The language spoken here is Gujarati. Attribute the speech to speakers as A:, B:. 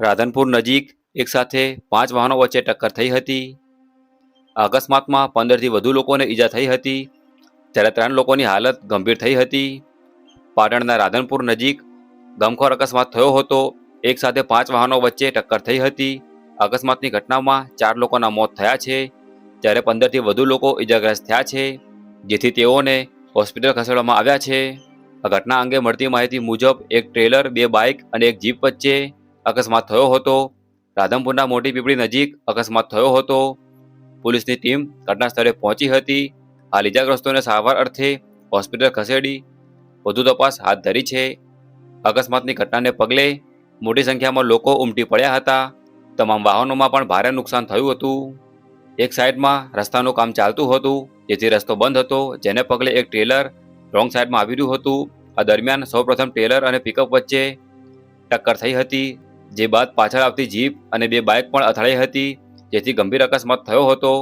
A: રાધનપુર નજીક એકસાથે પાંચ વાહનો વચ્ચે ટક્કર થઈ હતી. અકસ્માતમાં પંદરથી વધુ લોકોને ઈજા થઈ હતી. ત્યારે ત્રણ લોકોની હાલત ગંભીર થઈ હતી. પાટણના રાધનપુર નજીક ગમખોર અકસ્માત થયો હતો. એકસાથે પાંચ વાહનો વચ્ચે ટક્કર થઈ હતી. અકસ્માતની ઘટનામાં ચાર લોકોના મોત થયા છે. જ્યારે પંદરથી વધુ લોકો ઈજાગ્રસ્ત થયા છે, જેથી તેઓને હોસ્પિટલ ખસેડવામાં આવ્યા છે. આ ઘટના અંગે મળતી માહિતી મુજબ એક ટ્રેલર, બે બાઇક અને એક જીપ વચ્ચે અકસ્માત થયો હતો. રાધનપુરના મોટી પીપળી નજીક અકસ્માત થયો હતો. પોલીસની ટીમ ઘટના સ્થળે પહોંચી હતી. હાલ ઇજાગ્રસ્તોને સારવાર અર્થે હોસ્પિટલ ખસેડી વધુ તપાસ હાથ ધરી છે. અકસ્માતની ઘટનાને પગલે મોટી સંખ્યામાં લોકો ઉમટી પડ્યા હતા. તમામ વાહનોમાં પણ ભારે નુકસાન થયું હતું. એક સાઈડમાં રસ્તાનું કામ ચાલતું હતું, જેથી રસ્તો બંધ હતો, જેને પગલે એક ટ્રેલર રોંગ સાઈડમાં આવી રહ્યું હતું. આ દરમિયાન સૌપ્રથમ ટ્રેલર અને પિકઅપ વચ્ચે ટક્કર થઈ હતી. જે બાદ પાછળ આવતી જીપ અને બે બાઇક પણ અથડાઈ હતી, જેથી ગંભીર અકસ્માત થયો હતો.